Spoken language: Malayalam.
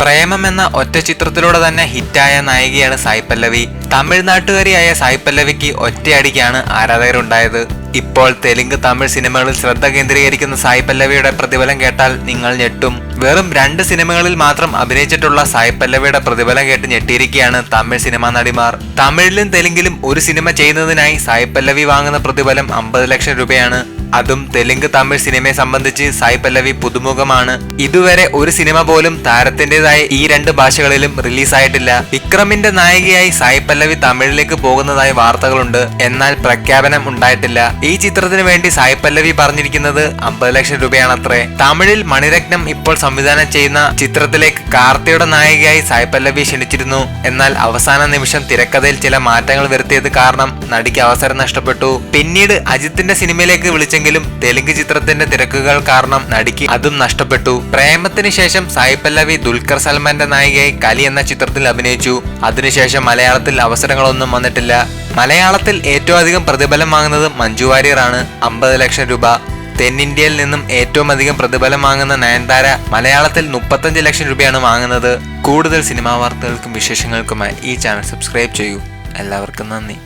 പ്രേമം എന്ന ഒറ്റ ചിത്രത്തിലൂടെ തന്നെ ഹിറ്റായ നായികയാണ് സായി പല്ലവി. തമിഴ്നാട്ടുകാരിയായ സായി പല്ലവിക്ക് ഒറ്റയടിക്കാണ് ആരാധകരുണ്ടായത്. ഇപ്പോൾ തെലുങ്ക് തമിഴ് സിനിമകളിൽ ശ്രദ്ധ കേന്ദ്രീകരിക്കുന്ന സായി പല്ലവിയുടെ പ്രതിഫലം കേട്ടാൽ നിങ്ങൾ ഞെട്ടും. വെറും രണ്ട് സിനിമകളിൽ മാത്രം അഭിനയിച്ചിട്ടുള്ള സായി പല്ലവിയുടെ പ്രതിഫലം കേട്ട് ഞെട്ടിയിരിക്കുകയാണ് തമിഴ് സിനിമാ നടിമാർ. തമിഴിലും തെലുങ്കിലും ഒരു സിനിമ ചെയ്യുന്നതിനായി സായി പല്ലവി വാങ്ങുന്ന പ്രതിഫലം അമ്പത് ലക്ഷം രൂപയാണ്. അതും തെലുങ്ക് തമിഴ് സിനിമയെ സംബന്ധിച്ച് സായി പല്ലവി പുതുമുഖമാണ്. ഇതുവരെ ഒരു സിനിമ പോലും താരത്തിന്റേതായ ഈ രണ്ട് ഭാഷകളിലും റിലീസായിട്ടില്ല. വിക്രമിന്റെ നായികയായി സായി പല്ലവി തമിഴിലേക്ക് പോകുന്നതായി വാർത്തകളുണ്ട്. എന്നാൽ പ്രഖ്യാപനം ഉണ്ടായിട്ടില്ല. ഈ ചിത്രത്തിന് വേണ്ടി സായി പല്ലവി പറഞ്ഞിരിക്കുന്നത് അമ്പത് ലക്ഷം രൂപയാണത്രേ. തമിഴിൽ മണിരത്നം ഇപ്പോൾ സംവിധാനം ചെയ്യുന്ന ചിത്രത്തിലേക്ക് കാർത്തിയുടെ നായികയായി സായി പല്ലവി ക്ഷണിച്ചിരുന്നു. എന്നാൽ അവസാന നിമിഷം തിരക്കഥയിൽ ചില മാറ്റങ്ങൾ വരുത്തിയത് കാരണം നടിക്ക് അവസരം നഷ്ടപ്പെട്ടു. പിന്നീട് അജിത്തിന്റെ സിനിമയിലേക്ക് വിളിച്ചെങ്കിലും തെലുങ്ക് ചിത്രത്തിന്റെ തിരക്കുകൾ കാരണം നടിക്ക് അതും നഷ്ടപ്പെട്ടു. പ്രേമത്തിന് ശേഷം സായി പല്ലവി ദുൽഖർ സൽമാന്റെ നായികയായി കലി എന്ന ചിത്രത്തിൽ അഭിനയിച്ചു. അതിനുശേഷം മലയാളത്തിൽ അവസരങ്ങളൊന്നും വന്നിട്ടില്ല. മലയാളത്തിൽ ഏറ്റവും അധികം പ്രതിഫലം വാങ്ങുന്നത് മഞ്ജു വാര്യറാണ്. അമ്പത് ലക്ഷം രൂപ. തെന്നിന്ത്യയിൽ നിന്നും ഏറ്റവും അധികം പ്രതിഫലം വാങ്ങുന്ന നയൻതാര മലയാളത്തിൽ മുപ്പത്തഞ്ച് ലക്ഷം രൂപയാണ് വാങ്ങുന്നത്. കൂടുതൽ സിനിമാ വാർത്തകൾക്കും വിശേഷങ്ങൾക്കുമായി ഈ ചാനൽ സബ്സ്ക്രൈബ് ചെയ്യൂ. എല്ലാവർക്കും നന്ദി.